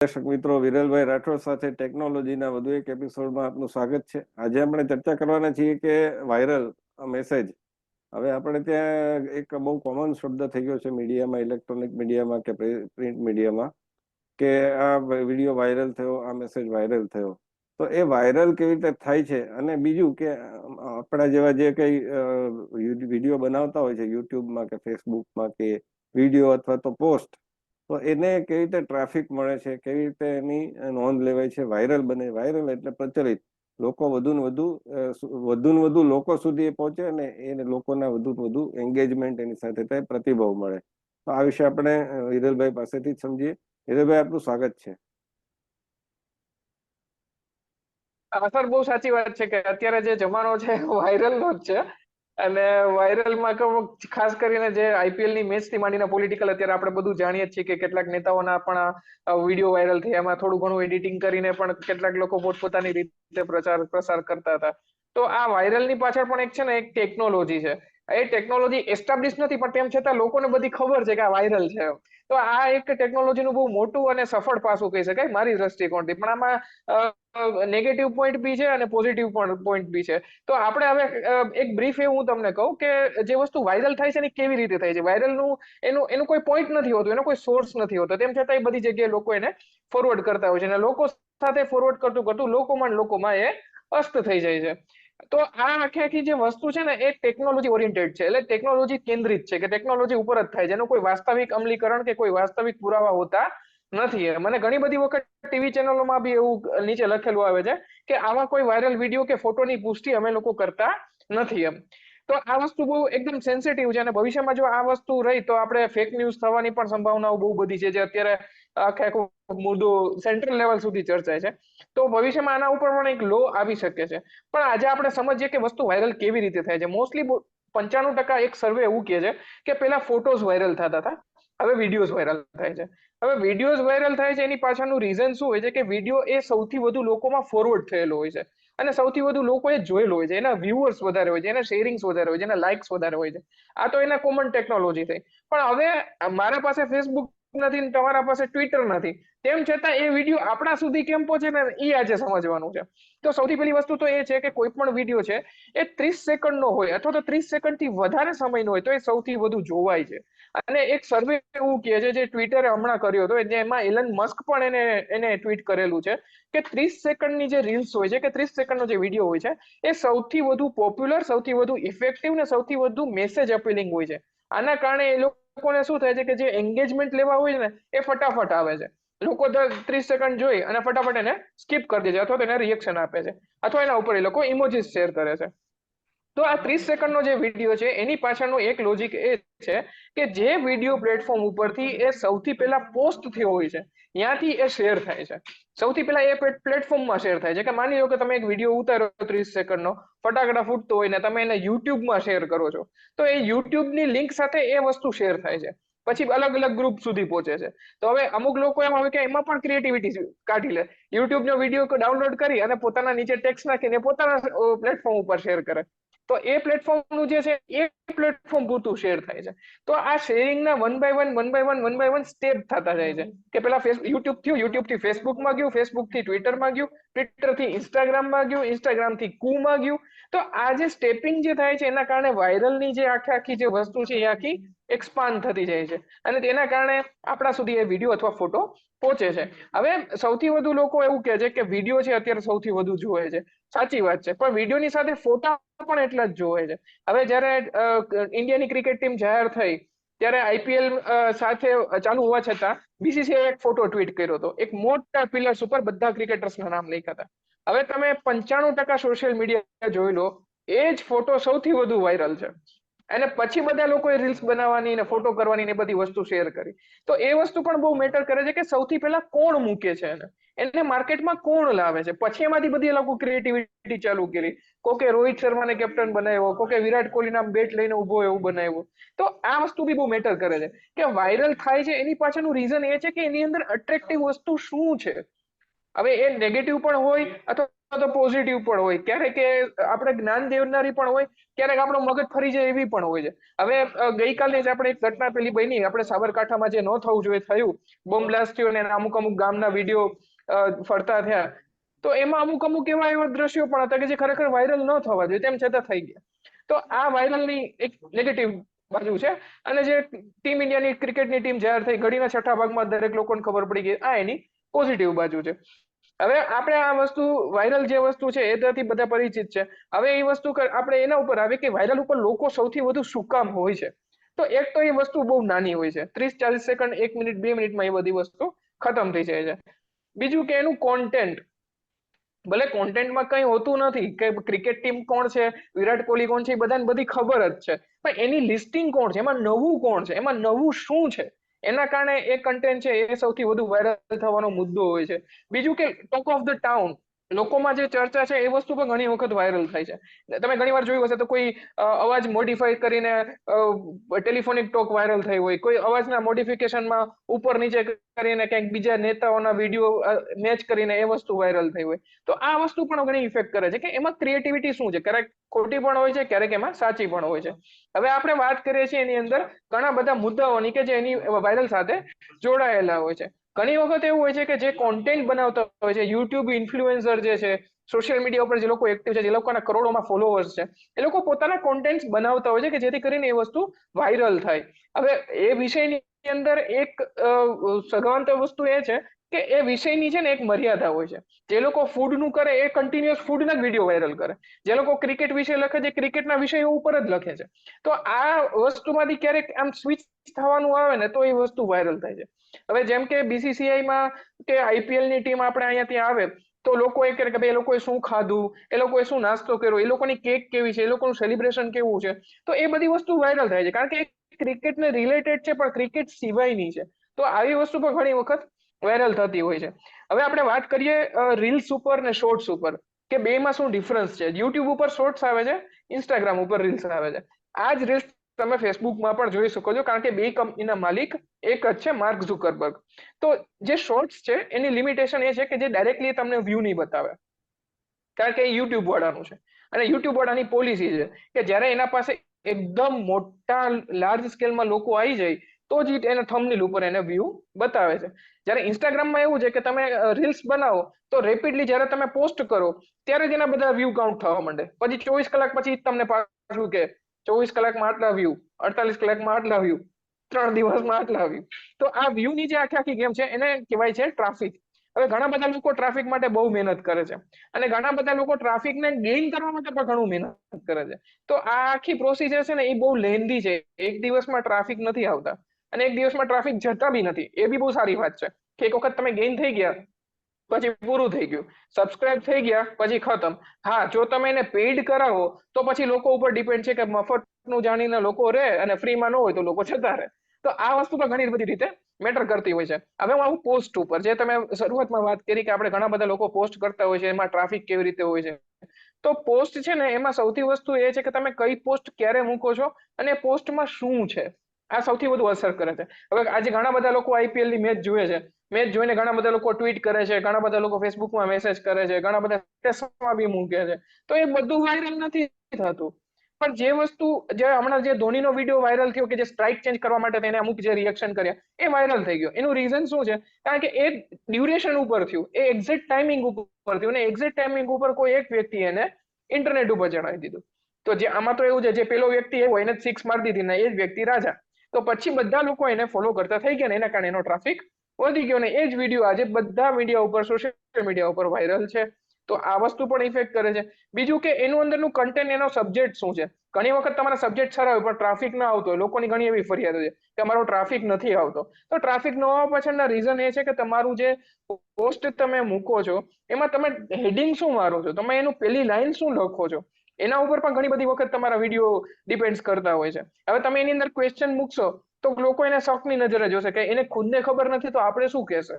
દર્શક મિત્રો, વિરલભાઈ રાઠોડ સાથે ટેકનોલોજીના વધુ એક એપિસોડમાં આપનું સ્વાગત છે. આજે આપણે ચર્ચા કરવાના છીએ કે વાયરલ મેસેજ હવે આપણે ત્યાં એક બહુ કોમન શબ્દ થઈ ગયો છે મીડિયામાં ઇલેક્ટ્રોનિક મીડિયામાં કે પ્રિન્ટ મીડિયામાં, કે આ વીડિયો વાયરલ થયો, આ મેસેજ વાયરલ થયો. તો એ વાયરલ કેવી રીતે થાય છે? અને બીજું કે, આપણા જેવા જે કંઈ વીડિયો બનાવતા હોય છે, યુટ્યુબમાં કે ફેસબુકમાં કે વીડિયો અથવા તો પોસ્ટ તો એને કેવી રીતે ટ્રાફિક મળે છે, કેવી રીતે એની નોંધ લેવાય છે, વાયરલ બને, વાયરલ એટલે પ્રચલિત. લોકો વધુ ને વધુ વધુ ને વધુ લોકો સુધી એ પહોંચે અને એને લોકોના વધુ ને વધુ એન્ગેજમેન્ટ એની સાથે થાય, પ્રતિભાવ મળે. તો આ વિશે આપણે હિરલભાઈ પાસેથી જ સમજીએ. હિરલભાઈ, આપનું સ્વાગત છે. સર, બહુ સાચી વાત છે કે અત્યારે જે જમાનો છે વાયરલ નો જ છે. અને વાયરલમાં ખાસ કરીને જે આઈપીએલની મેચથી માંડીને પોલિટિકલ અત્યારે આપણે બધું જાણીએ છીએ કે કેટલાક નેતાઓના પણ વીડિયો વાયરલ થયા. એમાં થોડું ઘણું એડિટિંગ કરીને પણ કેટલાક લોકો પોતપોતાની રીતે પ્રચાર, પ્રસાર કરતા હતા. તો આ વાયરલની પાછળ પણ એક છે ને, એક ટેકનોલોજી છે. એ ટેકનોલોજી એસ્ટાબ્લિશ નથી, પણ તેમ છતાં લોકોને બધી ખબર છે કે આ વાયરલ છે. તો આ એક ટેકનોલોજીનું બહુ મોટું અને સફળ પાસું કહી શકાય મારી દ્રષ્ટિકોણથી. પણ આમાં નેગેટિવ પોઈન્ટ બી છે અને પોઝિટિવ પણ પોઈન્ટ બી છે. તો આપણે હવે એક બ્રીફ એ હું તમને કહું કે જે વસ્તુ વાયરલ થાય છે ને કેવી રીતે થાય છે? વાયરલનું એનું એનું કોઈ પોઈન્ટ નથી હોતું, એનો કોઈ સોર્સ નથી હોતો. તેમ છતાં એ બધી જગ્યાએ લોકો એને ફોરવર્ડ કરતા હોય છે. અને લોકો સાથે ફોરવર્ડ કરતું કરતું લોકોમાં લોકોમાં એ અસ્ત થઈ જાય છે. તો આ આખી આખી જે વસ્તુ છે ને, એ ટેકનોલોજી ઓરિએન્ટેડ છે. એટલે ટેકનોલોજી કેન્દ્રિત છે, કે ટેકનોલોજી ઉપર જ થાય છે. એનું કોઈ વાસ્તવિક અમલીકરણ કે કોઈ વાસ્તવિક પુરાવા હોતા નથી. મને ઘણી બધી વખત ટીવી ચેનલોમાં બી એવું નીચે લખેલું આવે છે કે આવા કોઈ વાયરલ વીડિયો કે ફોટોની પુષ્ટિ અમે લોકો કરતા નથી એમ. તો આ વસ્તુ બહુ એકદમ સેન્સિટિવ છે અને ભવિષ્યમાં જો આ વસ્તુ રહી તો આપણે ફેક ન્યૂઝ થવાની પણ સંભાવનાઓ બહુ બધી છે જે અત્યારે આખે આખું મુદ્દો સેન્ટ્રલ લેવલ સુધી ચર્ચાય છે. તો ભવિષ્યમાં આના ઉપર પણ એક લો આવી શકે છે. પણ આજે આપણે સમજીએ કે વસ્તુ વાયરલ કેવી રીતે થાય છે. મોસ્ટલી પંચાણું ટકા એક સર્વે એવું કહે છે કે પેલા ફોટોઝ વાયરલ થતા હતા. હવે વિડીયોઝ વાયરલ થાય છે. હવે વિડીયોઝ વાયરલ થાય છે એની પાછળનું રીઝન શું હોય છે કે વીડિયો એ સૌથી વધુ લોકોમાં ફોરવર્ડ થયેલો હોય છે. અને સૌથી વધુ લોકોએ જોયેલું હોય છે. એના વ્યુઅર્સ વધારે હોય છે, એના શેરિંગ્સ વધારે હોય છે, એના લાઇક્સ વધારે હોય છે. આ તો એના કોમન ટેકનોલોજી થઈ. પણ હવે મારા પાસે ફેસબુક નથી ને તમારા પાસે ટ્વિટર નથી. તેમ છતાં એ વીડિયો આપણા સુધી કેમ પહોંચે ને એ આજે સમજવાનું છે. તો સૌથી પહેલી વસ્તુ તો એ છે કે કોઈ પણ વીડિયો છે, એ ત્રીસ સેકન્ડનો હોય અથવા તો ત્રીસ સેકન્ડથી વધારે સમયનો હોય તો એ સૌથી વધુ જોવાય છે. અને એક સર્વે એવું કહે છે જે ટ્વિટરે હમણાં કર્યો હતો એમાં એલન મસ્ક પણ એને એને ટ્વીટ કરેલું છે કે ત્રીસ સેકન્ડની જે રીલ્સ હોય છે, કે ત્રીસ સેકન્ડનો જે વીડિયો હોય છે, એ સૌથી વધુ પોપ્યુલર સૌથી વધુ ઇફેક્ટિવ ને સૌથી વધુ મેસેજ અપીલિંગ હોય છે. આના કારણે એ લોકો લોકોને શું થાય છે કે જે એન્ગેજમેન્ટ લેવા હોય ને, એ ફટાફટ આવે છે. લોકો ત્રીસ સેકન્ડ જોઈ અને ફટાફટ એને સ્કીપ કરી દે છે અથવા તેને રિએક્શન આપે છે. અથવા એના ઉપર એ લોકો ઇમોજીસ શેર કરે છે. તો આ ત્રીસ સેકન્ડનો જે વીડિયો છે, એની પાછળનું એક લોજિક એ છે કે જે વીડિયો પ્લેટફોર્મ ઉપરથી એ સૌથી પહેલા પોસ્ટ થયો હોય છે, ત્યાંથી એ શેર થાય છે. સૌથી પહેલા એ પ્લેટફોર્મમાં શેર થાય છે કે માની લો કે તમે એક વીડિયો ઉતારો ત્રીસ સેકન્ડનો, ફટાકડા ફૂટતો હોય ને તમે એને યુટ્યુબમાં શેર કરો છો, તો એ યુટ્યુબની લિંક સાથે એ વસ્તુ શેર થાય છે. પછી અલગ અલગ ગ્રુપ સુધી પહોંચે છે. તો હવે અમુક લોકો એમ આવે કે એમાં પણ ક્રિએટિવિટી કાઢી લે. યુટ્યુબનો વીડિયો ડાઉનલોડ કરી અને પોતાના નીચે ટેક્સ નાખીને પોતાના પ્લેટફોર્મ ઉપર શેર કરે. તો એ પ્લેટફોર્મનું જે છે, એ પ્લેટફોર્મ પૂરતું શેર થાય છે. તો આ શેરિંગના one by one one by one one by one step થતા જાય છે. કે પેલા યુટ્યુબ થયું યુટ્યુબથી ફેસબુકમાં ગયું ફેસબુકથી ટ્વિટરમાં ગયું ટ્વિટરથી ઇન્સ્ટાગ્રામમાં ગયું ઇન્સ્ટાગ્રામથી કુમાં ગયું. તો આ જે સ્ટેપિંગ જે થાય છે, એના કારણે વાયરલની જે આખી આખી જે વસ્તુ છે, એ આખી એક્સપાન્ડ થતી જાય છે. અને તેના કારણે આપણા સુધી એ વીડિયો અથવા ફોટો પહોંચે છે. હવે સૌથી વધુ લોકો એવું કહે છે કે વીડિયો છે અત્યારે સૌથી વધુ જોવે છે. સાચી વાત છે. પણ વિડીયોની સાથે ફોટા પણ એટલા જ જોવે છે. હવે જ્યારે ઇન્ડિયાની ક્રિકેટ ટીમ જાહેર થઈ, ત્યારે આઈપીએલ સાથે ચાલુ હોવા છતાં બીસીસીઆઈ એક ફોટો ટ્વીટ કર્યો હતો. એક મોટા પિલર્સ ઉપર બધા ક્રિકેટર્સના નામ લખ્યા હતા. હવે તમે પંચાણું ટકા સોશિયલ મીડિયા જોઈ લો, એ જ ફોટો સૌથી વધુ વાયરલ છે. અને પછી બધા લોકોએ રીલ્સ બનાવવાની ને ફોટો કરવાની ને બધી વસ્તુ શેર કરી. તો એ વસ્તુ પણ બહુ મેટર કરે છે કે સૌથી પહેલા કોણ મૂકે છે એને? એને માર્કેટમાં કોણ લાવે છે? પછી એમાંથી બધી લોકો ક્રિએટિવિટી ચાલુ કરી. કોકે રોહિત શર્માને કેપ્ટન બનાવ્યો, કોકે વિરાટ કોહલી નામ બેટ લઈને ઊભો એવું બનાવ્યું. તો આ વસ્તુ બી બહુ મેટર કરે છે. કે વાયરલ થાય છે એની પાછળનું રીઝન એ છે કે એની અંદર અટ્રેક્ટિવ વસ્તુ શું છે? હવે એ નેગેટિવ પણ હોય અથવા તો પોઝિટિવ પણ હોય. ક્યારેક એ આપણે જ્ઞાન દેવનારી પણ હોય, ક્યારેક આપણો મગજ ફરી જાય એવી પણ હોય છે. હવે ગઈકાલે જ આપણે એક ઘટના પેલી બની. આપણે સાબરકાંઠામાં જે ન થવું જોઈએ, થયું. બોમ્બ બ્લાસ્ટ થયો ને અમુક અમુક ગામના વીડિયો ફરતા થયા. તો એમાં અમુક અમુક એવા એવા દ્રશ્યો પણ હતા કે જે ખરેખર વાયરલ ન થવા જોઈએ. તેમ છતાં થઈ ગયા. તો આ વાયરલની એક નેગેટિવ બાજુ છે. અને જે ટીમ ઇન્ડિયાની ક્રિકેટની ટીમ જાહેર થઈ, ઘડીના છઠ્ઠા ભાગમાં દરેક લોકોને ખબર પડી ગઈ આ એની પોઝિટિવ બાજુ છે. હવે આપણે આ વસ્તુ વાયરલ જે વસ્તુ છે એનાથી બધા પરિચિત છે. હવે એ વસ્તુ આપણે એના ઉપર આવે કે વાયરલ ઉપર લોકો સૌથી વધુ શું કામ હોય છે? તો એક તો એ વસ્તુ બહુ નાની હોય છે. ત્રીસ, ચાલીસ સેકન્ડ એક મિનિટ, બે મિનિટમાં એ બધી વસ્તુ ખતમ થઈ જાય છે. બીજું કે એનું કોન્ટેન્ટ ભલે કોન્ટેન્ટમાં કંઈ હોતું નથી, કે ક્રિકેટ ટીમ કોણ છે, વિરાટ કોહલી કોણ છે, એ બધાને બધી ખબર જ છે. પણ એની લિસ્ટિંગ કોણ છે? એમાં નવું કોણ છે? એમાં નવું શું છે? એના કારણે એ કન્ટેન્ટ છે એ સૌથી વધુ વાયરલ થવાનો મુદ્દો હોય છે. બીજું કે ટોક ઓફ ધ ટાઉન લોકોમાં જે ચર્ચા છે એ વસ્તુ પણ ઘણી વખત વાયરલ થાય છે. તમે ઘણી વાર જોયું હશે તો કોઈ અવાજ મોડિફાઈ કરીને ટેલિફોનિક ટોક વાયરલ થઈ હોય. કોઈ અવાજના મોડિફિકેશનમાં ઉપર નીચે કરીને ક્યાંક બીજા નેતાઓના વીડિયો મેચ કરીને એ વસ્તુ વાયરલ થઈ હોય. તો આ વસ્તુ પણ ઘણી ઇફેક્ટ કરે છે કે એમાં ક્રિએટિવિટી શું છે? ક્યારેક ખોટી પણ હોય છે, ક્યારેક એમાં સાચી પણ હોય છે. હવે આપણે વાત કરીએ છીએ એની અંદર ઘણા બધા મુદ્દાઓની કે જે એની વાયરલ સાથે જોડાયેલા હોય છે. ઘણી વખત એવું હોય છે કે જે કોન્ટેન્ટ બનાવતા હોય છે યુટ્યુબ ઇન્ફ્લુએન્સર જે છે સોશિયલ મીડિયા ઉપર જે લોકો એક્ટિવ છે, જે લોકોના કરોડોમાં ફોલોઅર્સ છે, એ લોકો પોતાના કોન્ટેન્ટ બનાવતા હોય છે કે જેથી કરીને એ વસ્તુ વાયરલ થાય. હવે એ વિષયની અંદર એક સગવંત વસ્તુ એ છે કે એ વિષયની છે ને એક મર્યાદા હોય છે. જે લોકો ફૂડનું કરે, એ કન્ટિન્યુઅસ ફૂડના જ વીડિયો વાયરલ કરે. જે લોકો ક્રિકેટ વિશે લખે છે ક્રિકેટના વિષયો ઉપર જ લખે છે. તો આ વસ્તુમાંથી ક્યારેક આમ સ્વિચ થવાનું આવે ને, તો એ વસ્તુ વાયરલ થાય છે. હવે જેમ કે BCCI માં કે આઈપીએલની ની ટીમ આપણે અહીંયા ત્યાં આવે, તો લોકો એ કહે કે ભાઈ, એ લોકોએ શું ખાધું? એ લોકોએ શું નાસ્તો કર્યો? એ લોકોની કેક કેવી છે? એ લોકોનું સેલિબ્રેશન કેવું છે? તો એ બધી વસ્તુ વાયરલ થાય છે. કારણ કે ક્રિકેટને રિલેટેડ છે, પણ ક્રિકેટ સિવાયની છે. તો આવી વસ્તુ પણ ઘણી વખત વાયરલ થતી હોય છે. હવે આપણે વાત કરીએ રીલ્સ ઉપર ને શોર્ટ્સ ઉપર કે બેમાં શું ડિફરન્સ છે? યુટ્યુબ ઉપર શોર્ટ્સ આવે છે ઇન્સ્ટાગ્રામ ઉપર રીલ્સ આવે છે. આ જ રીલ્સ તમે ફેસબુકમાં પણ જોઈ શકો છો, કારણ કે બે કંપનીના માલિક એક જ છે માર્ક ઝુકરબર્ગ તો જે શોર્ટ્સ છે, એની લિમિટેશન એ છે કે જે ડાયરેક્ટલી તમને વ્યૂ નહીં બતાવે. કારણ કે એ યુટ્યુબ વાળાનું છે. અને યુટ્યુબ વાળાની પોલિસી છે કે જ્યારે એના પાસે એકદમ મોટા લાર્જ સ્કેલમાં લોકો આવી જાય તો જ એને થંબનેલ ઉપર એને વ્યૂ બતાવે છે. જ્યારે ઇન્સ્ટાગ્રામમાં એવું છે કે તમે રીલ્સ બનાવો, તો રેપિડલી જ્યારે તમે પોસ્ટ કરો, ત્યારે જ એના બધા વ્યૂ કાઉન્ટ થવા માંડે. પછી ચોવીસ કલાક પછી તમને પાછું કે ચોવીસ કલાકમાં આટલા વ્યૂ અડતાલીસ કલાકમાં આટલા વ્યૂ ત્રણ દિવસમાં આટલા વ્યૂ તો આ વ્યૂ ની જે આખી આખી ગેમ છે, એને કહેવાય છે ટ્રાફિક હવે ઘણા બધા લોકો ટ્રાફિક માટે બહુ મહેનત કરે છે. અને ઘણા બધા લોકો ટ્રાફિકને ગેઇન કરવા માટે પણ ઘણું મહેનત કરે છે. તો આ આખી પ્રોસીજર છે ને, એ બહુ લેન્ધી છે. એક દિવસમાં ટ્રાફિક નથી આવતા. અને એક દિવસમાં ટ્રાફિક જતા બી નથી. એ બી બહુ સારી વાત છે કે એક વખત તમે ગેઇન થઈ ગયા, પછી પૂરું થઈ ગયું. સબસ્ક્રાઇબ થઈ ગયા, પછી ખતમ. હા, જો તમે એને પેઇડ કરાવો, તો પછી લોકો ઉપર ડિપેન્ડ છે કે મફતનું જાણીને લોકો રહે અને ફ્રીમાં ન હોય તો લોકો જતા રહે. તો આ વસ્તુ પણ ઘણી બધી રીતે મેટર કરતી હોય છે. હવે હું આવું પોસ્ટ ઉપર, જે તમે શરૂઆતમાં વાત કરી કે આપણે ઘણા બધા લોકો પોસ્ટ કરતા હોય છે, એમાં ટ્રાફિક કેવી રીતે હોય છે. તો પોસ્ટ છે ને, એમાં સૌથી વસ્તુ એ છે કે તમે કઈ પોસ્ટ ક્યારે મૂકો છો અને પોસ્ટમાં શું છે? આ સૌથી વધુ અસર કરે છે. હવે આજે ઘણા બધા લોકો આઈપીએલની મેચ જુએ છે. મેચ જોઈને ઘણા બધા લોકો ટ્વીટ કરે છે, ઘણા બધા લોકો ફેસબુકમાં મેસેજ કરે છે, ઘણા બધા સ્ટેટસમાં બી મૂકે છે. તો એ બધું વાયરલ નથી થતું. પણ જે વસ્તુ, જે હમણાં જે ધોનીનો વીડિયો વાયરલ થયો કે જે સ્ટ્રાઇક ચેન્જ કરવા માટે તેને અમુક જે રિએક્શન કર્યા, એ વાયરલ થઈ ગયો. એનું રીઝન શું છે? કારણ કે એ ડ્યુરેશન ઉપર થયું. એ એક્ઝેક્ટ ટાઈમિંગ ઉપર થયું અને એક્ઝેક્ટ ટાઈમિંગ ઉપર કોઈ એક વ્યક્તિ એને ઇન્ટરનેટ ઉપર જણાવી દીધું. તો જે, આમાં તો એવું છે, જે પેલો વ્યક્તિ એવો એને સિક્સ મારી દીધી ને એ જ વ્યક્તિ રાજા. તો પછી બધા લોકો એને ફોલો કરતા થઈ ગયા ને એના કારણે એનો ટ્રાફિક વધી ગયો ને એ જ વીડિયો આજે બધા મીડિયા ઉપર સોશિયલ મીડિયા ઉપર વાયરલ છે. તો આ વસ્તુ પણ ઇફેક્ટ કરે છે. બીજું કે એનું અંદરનું કન્ટેન્ટ એનો સબ્જેક્ટ શું છે? ઘણી વખત તમારા સબ્જેક્ટ સારા હોય, પણ ટ્રાફિક ના આવતો હોય, લોકોની ઘણી એવી ફરિયાદ છે કે અમારો ટ્રાફિક નથી આવતો. તો ટ્રાફિક ન આવવા પાછળના રીઝન એ છે કે તમારું જે પોસ્ટ તમે મૂકો છો, એમાં તમે હેડિંગ શું મારો છો? તમે એનું પેલી લાઈન શું લખો છો? એના ઉપર પણ ઘણી બધી વખત તમારા વીડિયો ડિપેન્ડ કરતા હોય છે. હવે તમે એની અંદર ક્વેશ્ચન મૂકશો તો લોકો એને શોખની નજરે જોશે કે એને ખુદને ખબર નથી તો આપણે શું કહેશે?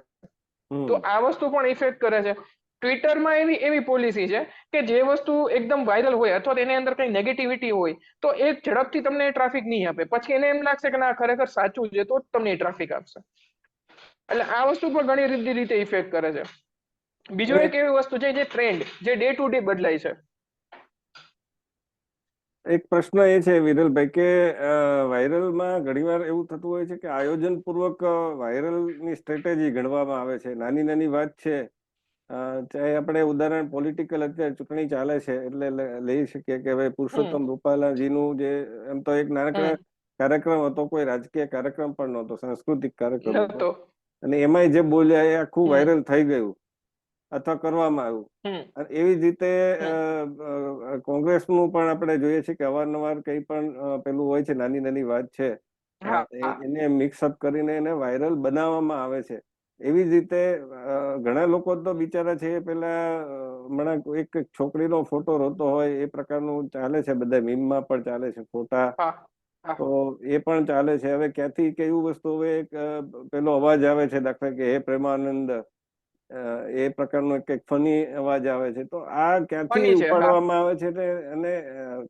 તો આ વસ્તુ પણ ઇફેક્ટ કરે છે. ટ્વિટરમાં એવી એવી પોલિસી છે કે જે વસ્તુ એકદમ વાયરલ હોય અથવા તેની અંદર કઈ નેગેટિવિટી હોય તો એ ઝડપથી તમને ટ્રાફિક નહીં આપે. પછી એને એમ લાગશે કે ના ખરેખર સાચું છે તો જ તમને ટ્રાફિક આપશે. એટલે આ વસ્તુ પણ ઘણી રીતે ઇફેક્ટ કરે છે. બીજું એક એવી વસ્તુ છે જે ટ્રેન્ડ જે ડે ટુ ડે બદલાય છે. એક પ્રશ્ન એ છે વિરલભાઈ કે વાયરલમાં ઘણીવાર એવું થતું હોય છે કે આયોજનપૂર્વક વાયરલની સ્ટ્રેટેજી ગણવામાં આવે છે. નાની નાની વાત છે. ચાહે આપણે ઉદાહરણ પોલિટિકલ અત્યારે ચૂંટણી ચાલે છે એટલે લઈ શકીએ કે ભાઈ પુરુષોત્તમ રૂપાલાજીનું જે એમ તો એક નાનકડા કાર્યક્રમ હતો કોઈ રાજકીય કાર્યક્રમ પણ નહોતો સાંસ્કૃતિક કાર્યક્રમ હતો. અને એમાંય જે બોલ્યા એ આખું વાયરલ થઈ ગયું. અથવા કરવામાં આવ્યું. અને એવી જ રીતે કોંગ્રેસનું પણ આપણે જોઈએ છીએ કે અવારનવાર કઈ પણ પેલું હોય છે નાની નાની વાત છે. એને મિક્સઅપ કરીને એને વાયરલ બનાવવામાં આવે છે. એવી જ રીતે ઘણા લોકો તો બિચારા છે એ પેલા હમણાં એક છોકરીનો ફોટો રોતો હોય એ પ્રકારનું ચાલે છે બધા મીમમાં પણ ચાલે છે ફોટા. તો એ પણ ચાલે છે. હવે ક્યાંથી કેવું વસ્તુ હવે એક પેલો અવાજ આવે છે દાખલા કે હે પ્રેમાનંદ એ પ્રકારનો એક ફની અવાજ આવે છે. તો આ ક્યાંથી. ઉપાડવામાં આવે છે ને અને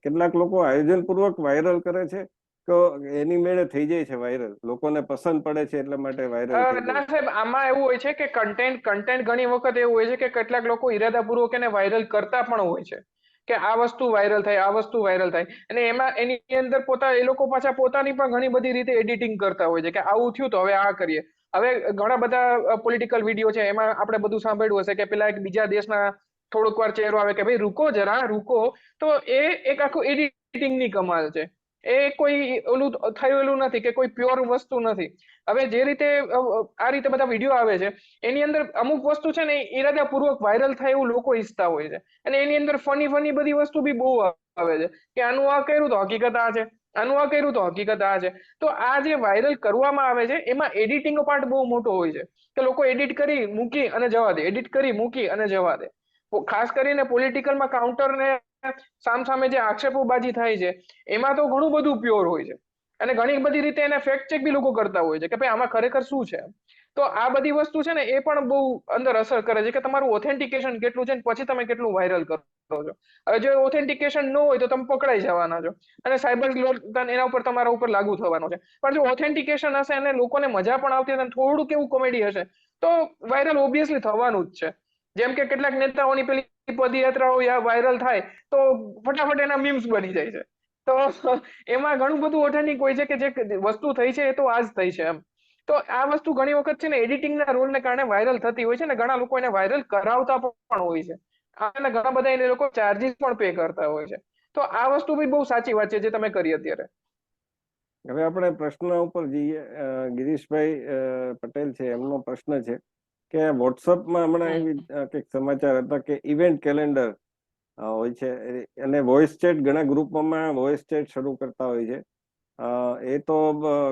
કેટલાક લોકો આયોજનપૂર્વક વાયરલ કરે છે તો એની મેળે થઈ જાય છે વાયરલ. લોકોને પસંદ પડે છે એટલા માટે વાયરલ ના સાહેબ આમાં એવું હોય છે કે કન્ટેન્ટ કન્ટેન્ટ ઘણી વખત એવું હોય છે કે કેટલાક લોકો ઈરાદાપૂર્વક એને વાયરલ કરતા પણ હોય છે કે આ વસ્તુ વાયરલ થાય આ વસ્તુ વાયરલ થાય. અને એમાં એની અંદર પોતા એ લોકો પાછા પોતાની પણ ઘણી બધી રીતે એડિટિંગ કરતા હોય છે કે આવું થયું તો હવે આ કરીએ. હવે ઘણા બધા પોલિટિકલ વીડિયો છે, એમાં આપણે બધું સાંભળ્યું હશે કે પેલા એક બીજા દેશના થોડોક વાર ચહેરો આવે કે, ભાઈ, રૂકો જરા, રૂકો. તો એ એક આખું એડિટિંગની કમાલ છે. એ કોઈ ઓલું થયેલું નથી કે કોઈ પ્યોર વસ્તુ નથી. હવે જે રીતે આ રીતે બધા વીડિયો આવે છે, એની અંદર અમુક વસ્તુ છે ને ઈરાદાપૂર્વક વાયરલ થાય એવું લોકો ઈચ્છતા હોય છે. અને એની અંદર ફની ફની બધી વસ્તુ બી બહુ આવે છે. કે આનું આ કર્યું તો હકીકત આ છે. આનું આ કર્યું તો હકીકત આ છે. તો આ જે વાયરલ કરવામાં આવે છે, એમાં એડિટિંગનો પાર્ટ બહુ મોટો હોય છે. કે લોકો એડિટ કરી મૂકી અને જવા દે એડિટ કરી મૂકી અને જવા દે. ખાસ કરીને પોલિટિકલમાં કાઉન્ટર ને સામસામે જે આક્ષેપોબાજી થાય છે, એમાં તો ઘણું બધું પ્યોર હોય છે. અને ઘણી બધી રીતે એને ફેક્ટ ચેક બી લોકો કરતા હોય છે કે ભાઈ આમાં ખરેખર શું છે? તો આ બધી વસ્તુ છે ને એ પણ બહુ અંદર અસર કરે છે કે તમારું ઓથેન્ટિકેશન કેટલું છે ને પછી તમે કેટલું વાયરલ કરો છો. હવે જો ઓથેન્ટિકેશન ન હોય તો તમે પકડાઈ જવાના છો. અને સાયબર લોન એના ઉપર તમારા ઉપર લાગુ થવાનો છે. પણ જો ઓથેન્ટિકેશન હશે અને લોકોને મજા પણ આવતી હશે થોડુંક એવું કોમેડી હશે, તો વાયરલ ઓબ્વિયસલી થવાનું જ છે. જેમ કે કેટલાક નેતાઓની પેલી પદયાત્રાઓ વાયરલ થાય તો ફટાફટ એના મીમ્સ બની જાય છે. તો એમાં ઘણું બધું ઓથેન્ટિક હોય છે કે જે વસ્તુ થઈ છે એ તો આજ થઈ છે એમ. તો આ વસ્તુ ઘણી વખત છે ને એડિટિંગના રૂલને કારણે વાયરલ થતી હોય છે ને ઘણા લોકો એને વાયરલ કરાવતા પણ હોય છે. અને ઘણા બધા એને લોકો ચાર્જીસ પણ પે કરતા હોય છે. તો આ વસ્તુ બી બહુ સાચી વાત છે જે તમે કરી અત્યારે. હવે આપણે પ્રશ્ન ઉપર જઈએ. ગિરીશભાઈ પટેલ છે એમનો પ્રશ્ન છે કે વોટ્સઅપમાં હમણાં એવી કંઈક સમાચાર હતા કે ઇવેન્ટ કેલેન્ડર હોય છે. અને વોઇસ ચેટ ઘણા ગ્રુપોમાં વોઇસ ચેટ શરૂ કરતા હોય છે. એ તો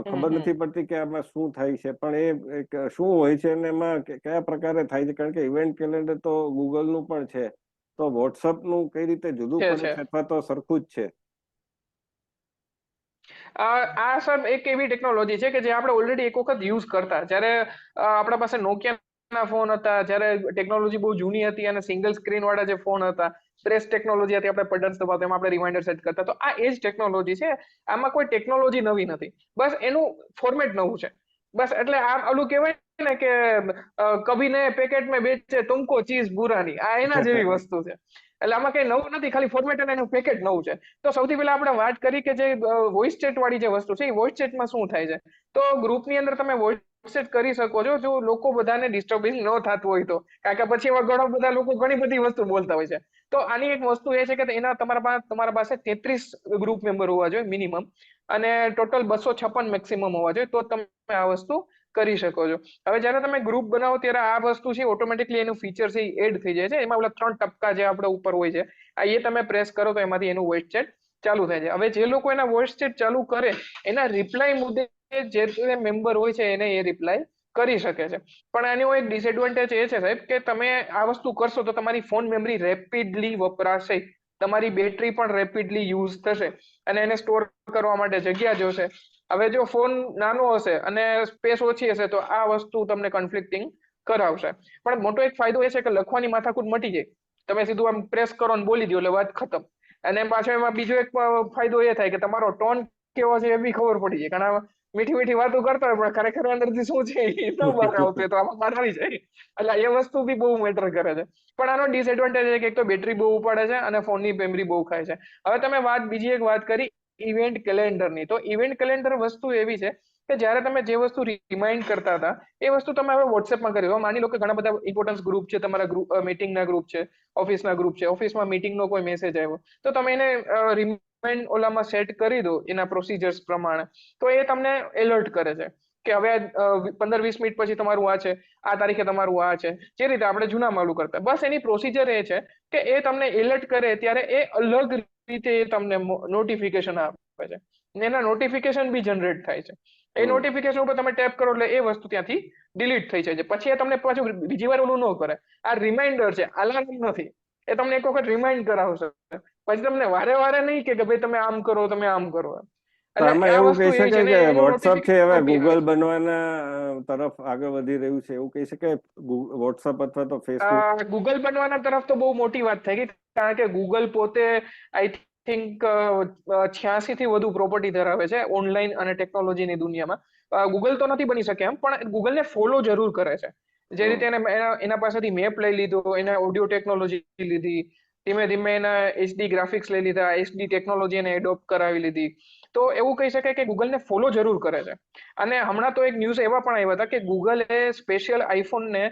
ખબર નથી પડતી કે આમાં શું થાય છે પણ એ શું હોય છે અને એમાં કયા પ્રકારે થાય છે? કારણ કે ઇવેન્ટ કેલેન્ડર તો ગૂગલનું પણ છે. તો વોટ્સઅપનું કઈ રીતે જુદું પડે છે. અથવા તો સરખું જ છે? આ આ સર એક એવી ટેકનોલોજી છે કે જે આપણે ઓલરેડી એક વખત યુઝ કરતા. જ્યારે આપણા પાસે નોકિયાના ફોન હતા જ્યારે ટેકનોલોજી બહુ જૂની હતી અને સિંગલ સ્ક્રીન વાળા જે ફોન હતા પ્રેસ ટેકનોલોજી હતી આપણે બટન્સ દબાવતા એમાં આપણે રિમાઇન્ડર સેટ કરતા. તો આ એ જ ટેકનોલોજી છે. આમાં કોઈ ટેકનોલોજી નવી નથી. બસ એનું ફોર્મેટ નવું છે. બસ એટલે આમ ઓલું કહેવાય ને કે કભી પેકેટ મેં બેચે તુમકો ચીઝ બુરાની. આ એના જેવી વસ્તુ છે. એટલે આમાં કઈ નવું નથી ખાલી ફોર્મેટ અને એનું પેકેટ નવું છે. તો સૌથી પહેલા આપણે વાત કરી કે જે વોઇસ ચેટ વાળી જે વસ્તુ છે એ વોઇસ ચેટમાં શું થાય છે? તો ગ્રુપની અંદર તમે વોઇસ ચેટ કરી શકો છો જો લોકો બધાને ડિસ્ટર્બન્સ ન થતું હોય તો. કારણ કે પછી એવા ઘણા બધા લોકો ઘણી બધી વસ્તુ બોલતા હોય છે. તો આની એક વસ્તુ એ છે કે એના તમારા પાસે તમારા પાસે તેત્રીસ ગ્રુપ મેમ્બર હોવા જોઈએ મિનિમમ અને ટોટલ બસો છપ્પન મેક્સિમમ હોવા જોઈએ, તો તમે આ વસ્તુ કરી શકો છો. હવે જ્યારે તમે ગ્રુપ બનાવો ત્યારે આ વસ્તુ છે ઓટોમેટિકલી એનું ફીચર છે એડ થઈ જાય છે. એમાં ઓલા ત્રણ ટપકા જે આપણે ઉપર હોય છે, આ એ તમે પ્રેસ કરો તો એમાંથી એનું વોઇસ ચેટ ચાલુ થાય છે. હવે જે લોકો એના વોઇસ ચેટ ચાલુ કરે, એના રિપ્લાય મુદ્દે જે મેમ્બર હોય છે એને એ રિપ્લાય કરી શકે છે. પણ એનું એક ડિસએડવાન્ટેજ એ છે સાહેબ કે તમે આ વસ્તુ કરશો તો તમારી ફોન મેમરી રેપિડલી વપરાશે. તમારી બેટરી પણ રેપિડલી યુઝ થશે અને એને સ્ટોર કરવા માટે જગ્યા જોશે. હવે જો ફોન નાનો હશે અને સ્પેસ ઓછી હશે તો આ વસ્તુ તમને કન્ફ્લિક્ટિંગ કરાવશે. પણ મોટો એક ફાયદો એ છે કે લખવાની માથાકૂટ મટી જાય. તમે સીધું આમ પ્રેસ કરો ને બોલી દો એટલે વાત ખતમ. અને પાછો એમાં બીજો એક ફાયદો એ થાય કે તમારો ટોન કેવો છે એ બી ખબર પડી જાય. ઘણા મીઠી મીઠી વાતો કરતા હોય પણ ખરેખર અંદરથી શું છે એ ન બહાર આવતું તો આમાં આવી જાય. એટલે એ વસ્તુ બી બહુ મેટર કરે છે. પણ આનો ડિસએડવાન્ટેજ છે કે એક તો બેટરી બહુ ઉપાડે છે અને ફોનની મેમરી બહુ ખાય છે. હવે તમે વાત બીજી એક વાત કરી ઇવેન્ટ કેલેન્ડરની તો ઇવેન્ટ કેલેન્ડર વસ્તુ એવી છે કે જ્યારે તમે જે વસ્તુ રિમાઇન્ડ કરતા હતા એ વસ્તુ તમે હવે વોટ્સએપમાં કરી. દો માની લો કે ઘણા બધા ઇમ્પોર્ટન્સ ગ્રુપ છે તમારા ગ્રુપ મીટિંગના ગ્રુપ છે ઓફિસના ગ્રુપ છે. ઓફિસમાં મીટિંગનો કોઈ મેસેજ આવ્યો. તો તમે એને રિમાઇન્ડ ઓલામાં સેટ કરી દો એના પ્રોસિજર્સ પ્રમાણે. તો એ તમને એલર્ટ કરે છે કે હવે પંદર વીસ મિનિટ પછી તમારું આ છે આ તારીખે તમારું આ છે. જે રીતે આપણે જૂના માલું કરતા. બસ એની પ્રોસિજર એ છે કે એ તમને એલર્ટ કરે ત્યારે એ અલગ રીતે એ તમને નોટિફિકેશન આપે છે. એના નોટિફિકેશન બી જનરેટ થાય છે. એ નોટિફિકેશન ઉપર તમે ટેપ કરો એટલે એ વસ્તુ ત્યાંથી ડિલીટ થઈ જાય છે. પછી એ તમને પાછું બીજી વાર ઓલું ન કરે. આ રિમાઇન્ડર છે અલાર્મ નથી. એ તમને એક વખત રિમાઇન્ડ કરાવશે. પછી તમને વારે વારે નહીં કે ભાઈ તમે આમ કરો તમે આમ કરો આમાં એવું કહી શકાય કે વોટ્સઅપ છે હવે ગૂગલ બનવાના તરફ આગળ વધી રહ્યું છે. એવું કહી શકાય વોટ્સઅપ અથવા તો ફેસબુક ગૂગલ બનવાના તરફ તો બહુ મોટી વાત થઈ ગઈ કારણ કે ગૂગલ પોતે આઈ થિંક છ્યાસી થી વધુ પ્રોપર્ટી ધરાવે છે ઓનલાઈન અને ટેકનોલોજીની દુનિયામાં. ગૂગલ તો નથી બની શકે એમ પણ ગૂગલને ફોલો જરૂર કરે છે. જે રીતે એના એના પાસેથી મેપ લઈ લીધો એના ઓડિયો ટેકનોલોજી લીધી ધીમે ધીમે એના એચડી ગ્રાફિક્સ લઈ લીધા એચડી ટેકનોલોજી એને એડોપ્ટ કરાવી લીધી. તો એવું કહી શકાય કે ગૂગલને ફોલો જરૂર કરે છે. અને હમણાં તો એક ન્યૂઝ એવા પણ આવ્યા હતા કે ગૂગલે સ્પેશિયલ આઈફોનને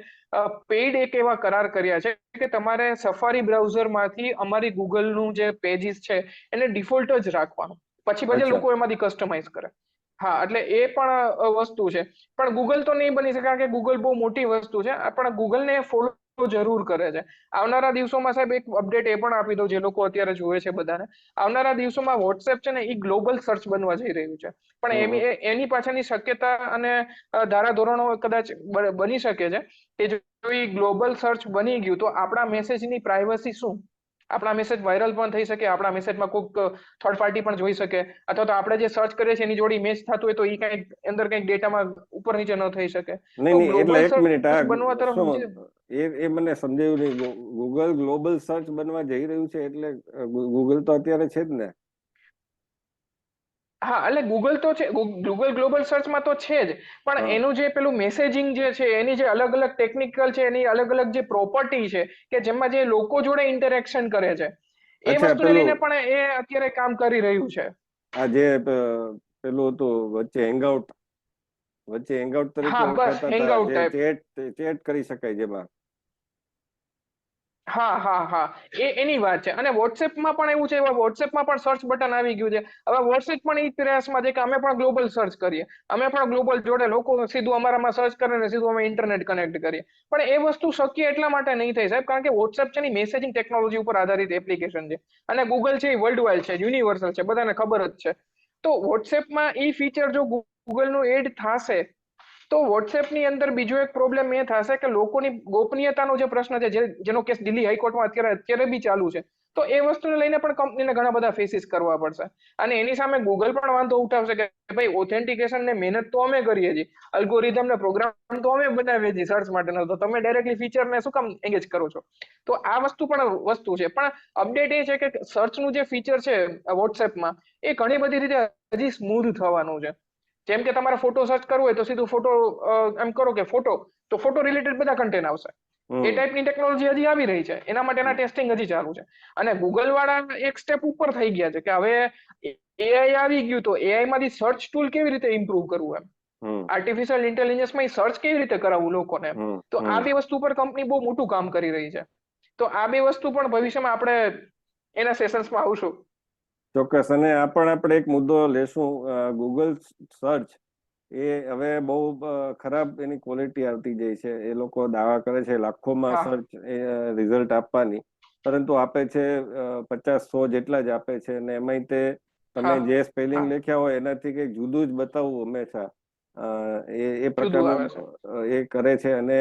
પેઇડ એક એવા કરાર કર્યા છે કે તમારે સફારી બ્રાઉઝરમાંથી અમારી ગૂગલનું જે પેજીસ છે એને ડિફોલ્ટ જ રાખવાનું. પછી પછી લોકો એમાંથી કસ્ટમાઇઝ કરે. હા એટલે એ પણ વસ્તુ છે. પણ ગૂગલ તો નહીં બની શકે કારણ કે ગૂગલ બહુ મોટી વસ્તુ છે પણ ગૂગલને ફોલો જરૂર કરે છે. આવનારા દિવસોમાં સાહેબ એક અપડેટ એ પણ આપી દઉં જે લોકો અત્યારે જોવે છે બધાને. આવનારા દિવસોમાં વોટ્સએપ છે ને એ ગ્લોબલ સર્ચ બનવા જઈ રહ્યું છે. પણ એની એની પાછળની શક્યતા અને ધારાધોરણો કદાચ બની શકે છે. કે જો એ ગ્લોબલ સર્ચ બની ગયું તો આપણા મેસેજની પ્રાઇવસી શું? આપણા મેસેજ વાયરલ પણ થઈ શકે આપણા મેસેજમાં કોઈક થર્ડ પાર્ટી પણ જોઈ શકે. અથવા તો આપણે જે સર્ચ કરીએ છીએ એની જોડી મેચ થતું હોય તો એ કંઈક અંદર કંઈક ડેટામાં ઉપર નીચે ન થઈ શકે. નહીં નહીં એટલે એક મિનિટ બનવા તરફ એ એ મને સમજાયું નહીં. ગૂગલ ગ્લોબલ સર્ચ બનવા જઈ રહ્યું છે એટલે ગૂગલ તો અત્યારે છે જ ને. હા એટલે ગૂગલ તો છે ગૂગલ ગ્લોબલ સર્ચમાં તો છે જ પણ એનું જે પેલું મેસેજિંગ જે છે એની જે અલગ અલગ ટેકનિકલ છે એની અલગ અલગ જે પ્રોપર્ટી છે કે જેમાં જે લોકો જોડે ઇન્ટરેક્શન કરે છે એ વસ્તુને લઈને પણ એ અત્યારે કામ કરી રહ્યું છે. આ જે પેલું હતું વચ્ચે હેંગઆઉટ વચ્ચે હેંગઆઉટ તરીકે. ચેટ ચેટ કરી શકાય જેમાં. હા હા હા. એ, એની વાત છે. અને વોટ્સએપમાં પણ એવું છે, એવા વોટ્સએપમાં પણ સર્ચ બટન આવી ગયું છે. હવે વોટ્સએપ પણ એ પ્રયાસમાં છે કે અમે પણ ગ્લોબલ સર્ચ કરીએ. અમે પણ ગ્લોબલ જોડે લોકો સીધું અમારામાં સર્ચ કરે ને સીધું અમે ઇન્ટરનેટ કનેક્ટ કરીએ. પણ એ વસ્તુ શક્ય એટલા માટે નહીં થઈ સાહેબ. કારણ કે વોટ્સએપ છે ને મેસેજિંગ ટેકનોલોજી ઉપર આધારિત એપ્લિકેશન છે. અને ગૂગલ છે એ વર્લ્ડ વાઇડ છે યુનિવર્સલ છે, બધાને ખબર જ છે. તો વોટ્સએપમાં એ ફીચર જો ગૂગલનું એડ થશે તો વોટ્સએપની અંદર બીજો એક પ્રોબ્લેમ એ થશે કે લોકોની ગોપનીયતાનો જે પ્રશ્ન છે જેનો કેસ દિલ્હી હાઈકોર્ટમાં અત્યારે અત્યારે બી ચાલુ છે, તો એ વસ્તુને લઈને પણ કંપનીને ઘણા બધા ફેસીસ કરવા પડશે. અને એની સામે ગૂગલ પણ વાંધો ઉઠાવશે કે ભાઈ ઓથેન્ટિકેશન ને મહેનત તો અમે કરીએ છીએ. અલ્ગોરિધમ ને પ્રોગ્રામ તો અમે બનાવીએ છીએ સર્ચ માટેનો. તો તમે ડાયરેક્ટલી ફીચરને શું કામ એંગેજ કરો છો? તો આ વસ્તુ પણ વસ્તુ છે. પણ અપડેટ એ છે કે સર્ચનું જે ફીચર છે વોટ્સએપમાં એ ઘણી બધી રીતે હજી સ્મૂધ થવાનું છે. જેમ કે તમારે ફોટો સર્ચ કરવો હોય તો સીધું ફોટો એમ કરો કે ફોટો તો ફોટો રિલેટેડ બધા કન્ટેન્ટ આવશે. એ ટાઈપની ટેકનોલોજી હજી આવી રહી છે. એના માટેના ટેસ્ટિંગ હજી ચાલુ છે. અને ગૂગલ વાળા એક સ્ટેપ ઉપર થઈ ગયા છે કે હવે એઆઈ આવી ગયું તો એઆઈ માંથી સર્ચ ટૂલ કેવી રીતે ઇમ્પ્રુવ કરવું એમ? આર્ટિફિશિયલ ઇન્ટેલિજન્સમાં સર્ચ કેવી રીતે કરાવવું લોકોને તો આ બે વસ્તુ પર કંપની બહુ મોટું કામ કરી રહી છે. તો આ બે વસ્તુ પણ ભવિષ્યમાં આપણે એના સેશન્સમાં આવશું. ચોક્કસ. અને આ પણ આપણે એક મુદ્દો લેશું ગૂગલ સર્ચ એ હવે બહુ ખરાબ એની ક્વોલિટી આવતી જાય છે. એ લોકો દાવા કરે છે લાખોમાં. સર્ચ રિઝલ્ટ આપવાની. પરંતુ આપે છે પચાસ સો જેટલા જ આપે છે. અને એમાંય તે તમે જે સ્પેલિંગ. લખ્યા હોય એનાથી કંઈક જુદું જ બતાવવું હંમેશા એ એ પ્રકારનું એ કરે છે. અને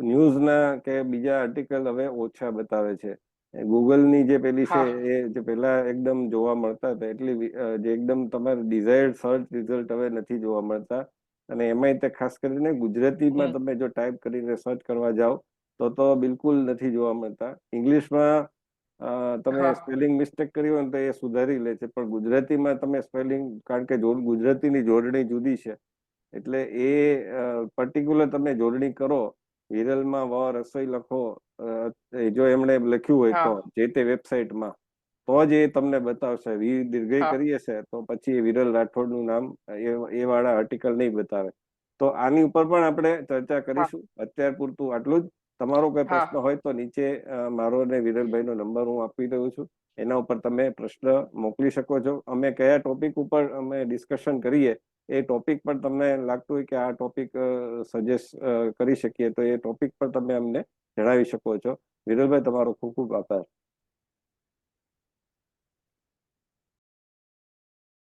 ન્યૂઝના કે બીજા આર્ટિકલ હવે ઓછા બતાવે છે. ગૂગલની જે પેલી છે એ જે પેલા એકદમ જોવા મળતા હતા એટલી જે એકદમ તમારે ડિઝાયર્ડ સર્ચ રિઝલ્ટ હવે નથી જોવા મળતા. અને એમાંય તે ખાસ કરીને ગુજરાતીમાં તમે જો ટાઈપ કરીને સર્ચ કરવા જાઓ તો તો બિલકુલ નથી જોવા મળતા. ઇંગ્લિશમાં તમે સ્પેલિંગ મિસ્ટેક કરી હોય ને તો એ સુધારી લે છે પણ ગુજરાતીમાં તમે સ્પેલિંગ કારણ કે ગુજરાતીની જોડણી જુદી છે. એટલે એ પર્ટિક્યુલર તમે જોડણી કરો વિરલમાં વ રસોઈ લખો જો એમણે લખ્યું હોય તો જે તે વેબસાઇટમાં તો જ એ તમને બતાવશે. વી દીર્ઘઈ હા. કરીએ છે તો પછી એ વિરલ રાઠોડનું નામ એ વાળા આર્ટિકલ નહીં બતાવે. તો આની ઉપર પણ આપણે ચર્ચા કરીશું. અત્યાર પૂરતું આટલું જ. તમારો કોઈ પ્રશ્ન હોય તો નીચે મારો અને વિરલભાઈનો નંબર હું આપી દઉં છું. એના ઉપર તમે પ્રશ્ન મોકલી શકો છો. અમે કયા ટોપિક ઉપર અમે ડિસ્કશન કરીએ, એ ટોપિક પર તમને લાગતું હોય કે આ ટોપિક સજેસ્ટ કરી શકીએ, તો એ ટોપિક પર તમે અમને જણાવી શકો છો. વિરલભાઈ તમારો ખૂબ ખૂબ આભાર.